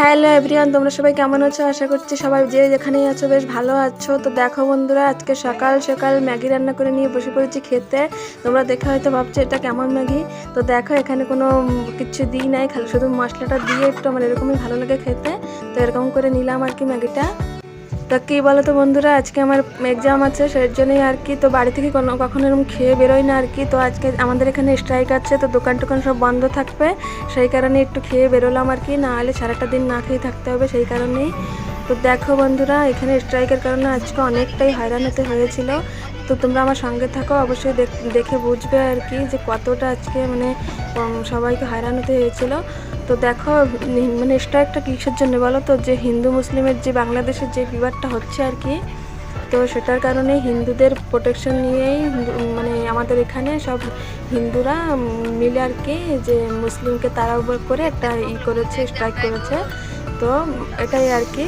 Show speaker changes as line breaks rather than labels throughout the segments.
Hello everyone, তোমরা সবাই কেমন আছো? আশা করছি সবাই যে যেখানেই আছো বেশ ভালো আছো। তো দেখো বন্ধুরা, আজকে সকাল সকাল ম্যাগি রান্না করে নিয়ে বসে পড়েছি খেতে। তোমরা দেখে হয়তো ভাবছ, এটা কেমন ম্যাগি? তো দেখো, এখানে কোনো কিছু দিই নাই, খালি শুধু মশলাটা দিয়ে একটু আমার এরকমই ভালো লাগে খেতে। তো এরকম করে নিলাম আর কি ম্যাগিটা। তো কী বলো তো বন্ধুরা, আজকে আমার এক্সাম আছে সেই জন্যই আর কি। তো বাড়ি থেকে কোনো, কখনো এরকম খেয়ে বেরোই না আর কি। তো আজকে আমাদের এখানে স্ট্রাইক আছে, তো দোকান টোকান সব বন্ধ থাকবে। সেই কারণে একটু খেয়ে বেরোলাম আর কি। না হলে সারাটা দিন না খেয়ে থাকতে হবে, সেই কারণেই। তো দেখো বন্ধুরা, এখানে স্ট্রাইকের কারণে আজকে অনেকটাই হয়রান হতে হয়েছিল। তো তোমরা আমার সঙ্গে থাকো, অবশ্যই দেখে বুঝবে আর কি যে কতটা আজকে মানে সবাইকে হয়রান হতে হয়েছিল। তো দেখো মানে মানে একটা কিসের জন্য বলো তো? যে হিন্দু মুসলিমের যে বাংলাদেশের যে বিবাদটা হচ্ছে আর কি, তো সেটার কারণে হিন্দুদের প্রোটেকশন নিয়েই মানে আমাদের এখানে সব হিন্দুরা মিলে আর কি যে মুসলিমকে তারা করে একটা ই করেছে স্ট্রাইক করেছে। তো এটাই আর কি।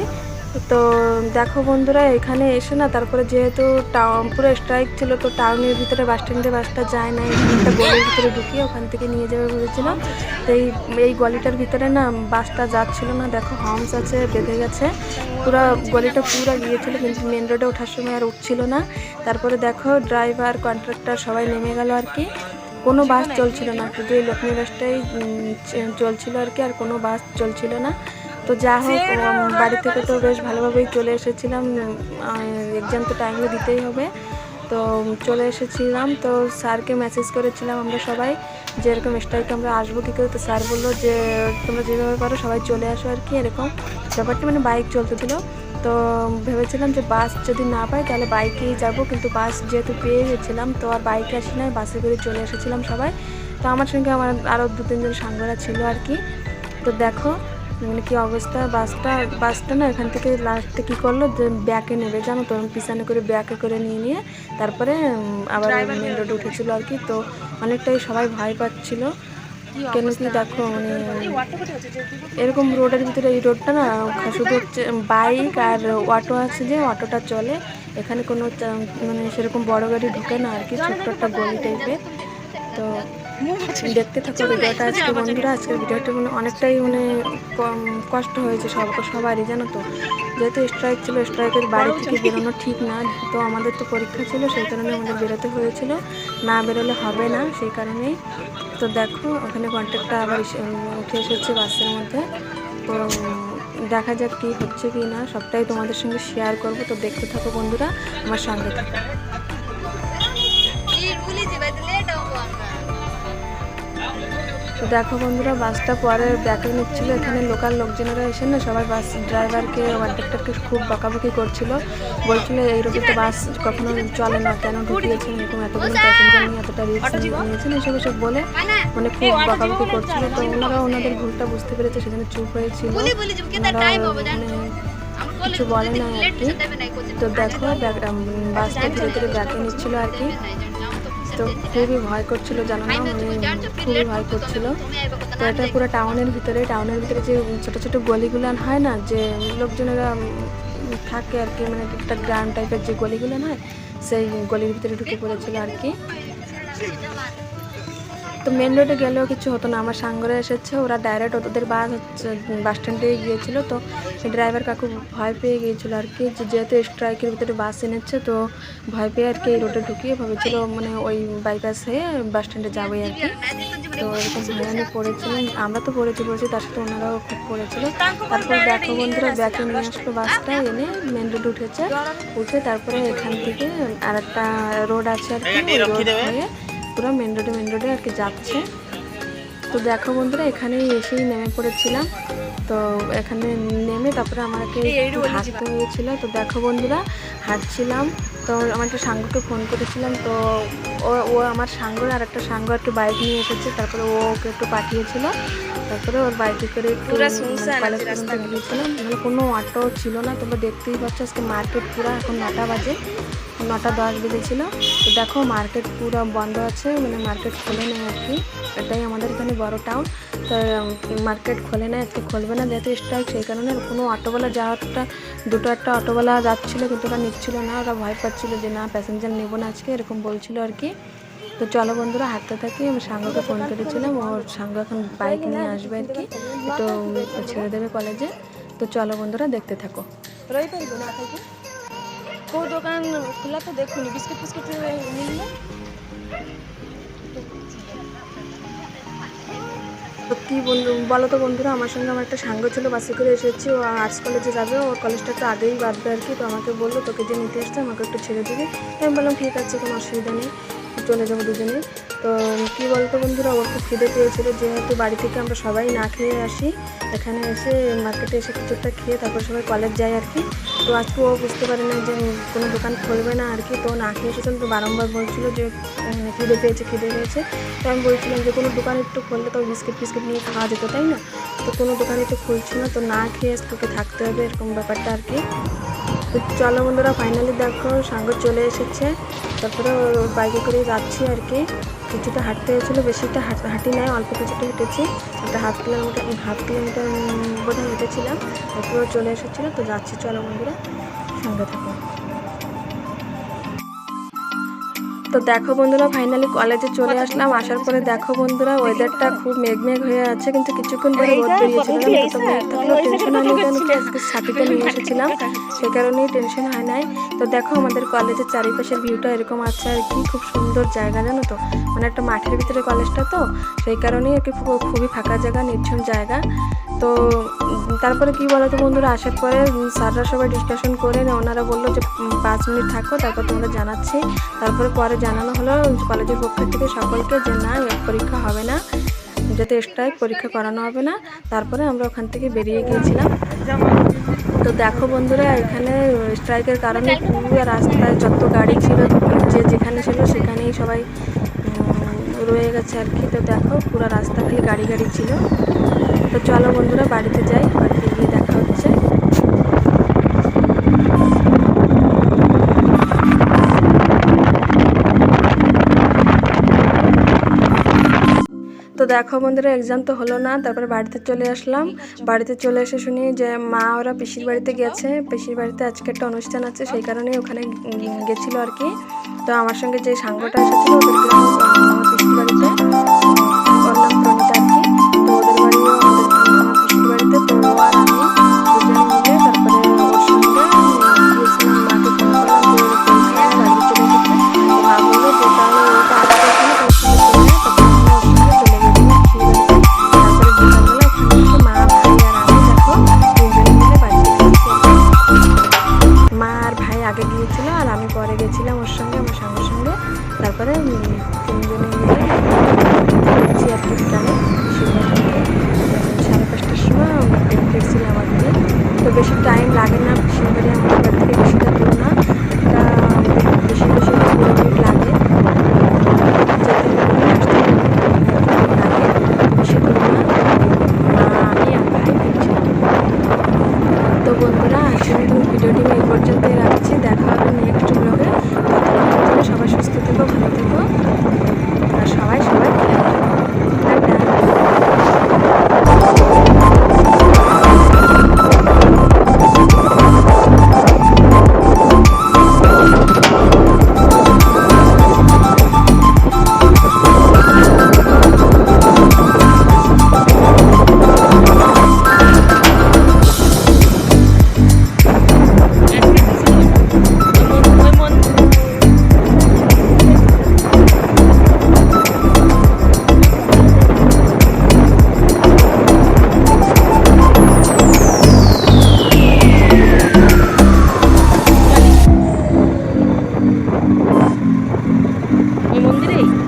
তো দেখো বন্ধুরা, এখানে এসে না। তারপরে যেহেতু টাউন পুরো স্ট্রাইক ছিল, তো টাউনের ভিতরে বাস স্ট্যান্ডে বাসটা যায় না, এখানে একটা গলির ভিতরে ঢুকিয়ে ওখান থেকে নিয়ে যাবে ভেবেছিলাম। তো এই এই গলিটার ভিতরে না বাসটা যাচ্ছিল না। দেখো হর্মস আছে, বেঁধে গেছে। পুরো গলিটা পুরো গিয়েছিল, কিন্তু মেন রোডে ওঠার সময় আর উঠছিল না। তারপরে দেখো ড্রাইভার কন্ট্রাক্টর সবাই নেমে গেল আর কি। কোনো বাস চলছিল না। শুধু এই লক্ষ্মী বাসটাই চলছিল আর কি, আর কোনো বাস চলছিল না। তো যা হোক বাড়ি থেকে তো বেশ ভালোভাবেই চলে এসেছিলাম এক্সাম তো টাইমে দিতেই হবে। তো চলে এসেছিলাম তো স্যারকে মেসেজ করেছিলাম আমরা সবাই যে এরকম স্ট্রাইকে আমরা আসব কী করে? তো স্যার বলল যে তোমরা যেভাবে পারো সবাই চলে আসো আর কি এরকম। ব্যাপারটা মানে বাইক চলতেছিল তো ভেবেছিলাম যে বাস যদি না পাই তাহলে বাইকেই যাব কিন্তু বাস যেহেতু পেয়ে গেছিলাম তো আর বাইকে আসি না বাসে করে চলে এসেছিলাম সবাই। তো আমার সঙ্গে আমার আরও দু তিনজন সাঙ্গরা ছিল আর কি। তো দেখো মানে কি অবস্থা? বাসটা বাসটা না এখান থেকে লাস্টে কী করল? যে ব্যাকে নেবে জানো তো? পিছনে করে ব্যাকে করে নিয়ে নিয়ে তারপরে আবার মেন রোডে উঠেছিল আর কি। তো অনেকটাই সবাই ভয় পাচ্ছিল। কেন কি দেখো মানে এরকম রোডের ভিতরে এই রোডটা না শুধু হচ্ছে বাইক আর অটো আছে যে অটোটা চলে। এখানে কোনো মানে সেরকম বড় গাড়ি ঢুকে না আর কি ছোট্ট একটা গলি টাইপের তো দেখতে থাকো ভিডিওটা। আজকে বন্ধুরা, আজকের ভিডিওটা মানে অনেকটাই মানে কষ্ট হয়েছে সব সবারই, জানো তো? যেহেতু স্ট্রাইক ছিল স্ট্রাইকের বাড়ি থেকে বেরোনো ঠিক না, তো আমাদের তো পরীক্ষা ছিল, সেই কারণে আমাদের বেরোতে হয়েছিল। না বেরোলে হবে না, সেই কারণেই তো দেখো, ওখানে কন্ট্যাক্টটা আবার উঠে এসেছে বাসের মধ্যে। তো দেখা যাক কী হচ্ছে কি না, সবটাই তোমাদের সঙ্গে শেয়ার করব। তো দেখতে থাকো বন্ধুরা, আমার সঙ্গে থাকো। তো দেখো বন্ধুরা বাসটা পরে ব্যাকে নিচ্ছিল। এখানে লোকাল লোকজনেরা এসে না সবাই বাস ড্রাইভারকে কন্ট্রাক্টরকে খুব বকাবকি করছিল। বলছিল এই রোডে তো বাস কখনো চলে না। কেন ঢুকিয়েছেন? এরকম এতগুলো প্যাসেঞ্জার নিয়ে এতটা রিস্ক নিয়েছেন? এসব এসব বলে মানে খুব বকাবকি করছিল। তো ওনারা ওনাদের ভুলটা বুঝতে পেরেছে সেজন্য চুপ হয়েছিল। মানে কিছু বলে না আর কি। তো দেখো উম, বাসটা ধীরে ধীরে ব্যাকে নিচ্ছিল আর কি। তো খুবই ভয় করছিল, জানো না? মানে খুবই ভয় করছিল। তো এটা পুরো টাউনের ভিতরে টাউনের ভিতরে যে ছোটো ছোটো গলিগুলো হয় না, যে লোকজনেরা থাকে আর কি মানে একটা গ্রাম টাইপের যে গলিগুলো হয় সেই গলির ভিতরে ঢুকে পড়েছিল আর কি। তো মেন রোডে গেলেও কিছু হতো না। আমার সাঙ্গরে এসেছে, ওরা ডাইরেক্ট ওদের বাস হচ্ছে বাস স্ট্যান্ডে গিয়েছিল তো ড্রাইভার কাকু ভয় পেয়ে গিয়েছিল আর কি। যেহেতু স্ট্রাইকের ভিতরে বাস এনেছে তো ভয় পেয়ে আর কি এই রোডে ঢুকিয়ে ভেবেছিল মানে ওই বাইপাস হয়ে বাস স্ট্যান্ডে যাবে আর কি। তো এরকম হয়রানি পড়েছিলেন আমরা তো পড়েছি পড়েছি, তার সাথে ওনারাও খুব পড়েছিল। তারপর দেখো বন্ধুরা ব্যাকে নিয়ে আসলো বাসটা এনে মেন রোড উঠেছে। উঠে তারপরে এখান থেকে আর একটা রোড আছে আর কি রোড হয়ে পুরো মেন রোডে মেন রোডে আর কি যাচ্ছে। তো দেখো বন্ধুরা এখানেই এসেই নেমে পড়েছিলাম। তো এখানে নেমে তারপরে আমাকে হাঁটতে হয়েছিল। তো দেখো বন্ধুরা হাঁটছিলাম। তো আমার একটা সাঙ্গকে ফোন করেছিলাম। তো ও ও আমার সাঙ্গর আর একটা সাঙ্গ একটু বাইক নিয়ে এসেছে তারপরে ও ওকে একটু পাঠিয়েছিল। তারপরে ওর বাইকে করে একটু গিয়েছিলাম মানে কোনো অটো ছিল না তোমরা দেখতেই পাচ্ছ আজকে মার্কেট পুরো এখন নটা বাজে নটা দশ বেজেছিল। তো দেখো মার্কেট পুরো বন্ধ আছে মানে মার্কেট খোলে নেই আর কি। এটাই আমাদের এখানে বড় টাউন তো মার্কেট খোলে না আজকে খুলবে না যেহেতু স্ট্রাইক সেই কারণে কোনো অটোওয়ালা যাওয়াটা দুটো একটা অটোওয়ালা যাচ্ছিল কিন্তু ওরা নিচ্ছিল না। ওরা ভয় পাচ্ছিলো যে না প্যাসেঞ্জার নেব না আজকে এরকম বলছিল আর কি। তো চলো বন্ধুরা হাঁটতে থাকি। আমি সাঙ্গকে ফোন করেছিলাম ওর সাঙ্গ এখন বাইক নিয়ে আসবে আর কি। তো ছেড়ে দেবে কলেজে তো চলো বন্ধুরা দেখতে থাকো। রবিবার না থাকি কেউ দোকান খোলা তো দেখুন বিস্কুট ফিস্কুট নিলে সত্যি বন্ধু বলো তো বন্ধুরা আমার সঙ্গে আমার একটা সাঙ্গ ছিল বাসে করে এসেছি। ও আর্টস কলেজে যাবে ও কলেজটা তো আগেই বাঁধবে আর কি। তো আমাকে বলল তোকে যে নিতে আসতে আমাকে একটু ছেড়ে দিবি। আমি বললাম ঠিক আছে কোনো অসুবিধা নেই। চলে যাব দুজনে তো কী বলতো বন্ধুরা ওর খুব খিদে পেয়েছিল। যেহেতু বাড়ি থেকে আমরা সবাই না খেয়ে আসি, এখানে এসে মার্কেটে এসে কিছু একটা খেয়ে তারপর সবাই কলেজ যাই আর কি। তো আজকে ও বুঝতে পারে না যে কোনো দোকান খুলবে না আর কি। তো না খেয়ে এসেছিল তো বারংবার বলছিল যে খিদে পেয়েছে খিদে পেয়েছে। তো আমি বলছিলাম যে, কোনো দোকান একটু খুললে তো বিস্কিট ফিস্কিট নিয়ে খাওয়া যেত, তাই না? তো কোনো দোকানে তো খুলছে না, তো না খেয়ে তোকে থাকতে হবে এরকম ব্যাপারটা আর কি। চলো বন্ধুরা ফাইনালি দেখো সাঙ্গ চলে এসেছে। তারপরে বাইকে করে যাচ্ছি আর কি। কিছুটা হাঁটতে হয়েছিল, বেশিটা হাঁট- হাঁটি নাই, অল্প কিছুটা হেঁটেছি। একটা হাফ কিলোমিটার হাফ কিলোমিটার বোধহয় হেঁটেছিলাম। তারপরে চলে এসেছিল, তো যাচ্ছি, চলো বন্ধুরা। সঙ্গে থাকো। তো দেখো বন্ধুরা ফাইনালি কলেজে চলে আসলাম। আসার পরে দেখো বন্ধুরা ওয়েদারটা খুব মেঘ মেঘ হয়ে আছে, কিন্তু কিছুক্ষণ পরে রোদ বেরিয়েছিল নিয়ে এসেছিলাম। সে কারণেই টেনশন হয় নাই। তো দেখো আমাদের কলেজের চারিপাশের ভিউটা এরকম আছে আর কি, খুব সুন্দর জায়গা, জানো তো? মানে একটা মাঠের ভিতরে কলেজটা তো, সেই কারণেই আর কি খুবই ফাঁকা জায়গা নির্জন জায়গা। তো তারপরে কি বলতো বন্ধুরা, আসার পরে স্যাররা সবাই ডিসকাশন করে ওনারা বলল যে পাঁচ মিনিট থাকো, তারপর তোমরা জানাচ্ছি। তারপরে পরে জানানো হলো কলেজের পক্ষ থেকে সকলকে যে, না পরীক্ষা হবে না যাতে স্ট্রাইক পরীক্ষা করানো হবে না। তারপরে আমরা ওখান থেকে বেরিয়ে গিয়েছিলাম। তো দেখো বন্ধুরা, এখানে স্ট্রাইকের কারণে পুরো রাস্তায় যত গাড়ি ছিল, যে যেখানে ছিল সেখানেই সবাই রয়ে গেছে আর কি। তো দেখো, পুরো রাস্তা খালি গাড়ি গাড়ি ছিল। তো চলো বন্ধুরা, বাড়িতে যাই, বাড়িতে গিয়ে দেখা হচ্ছে। তো দেখো বন্ধুরা এক্সাম তো হলো না, তারপরে বাড়িতে চলে আসলাম। বাড়িতে চলে এসে শুনি যে মা ওরা পিসির বাড়িতে গেছে। পিসির বাড়িতে আজকে একটা অনুষ্ঠান আছে, সেই কারণেই ওখানে গেছিল আর কি। তো আমার সঙ্গে যে সাঙ্গটা এসেছিল আমার পিসির বাড়িতে। Dre.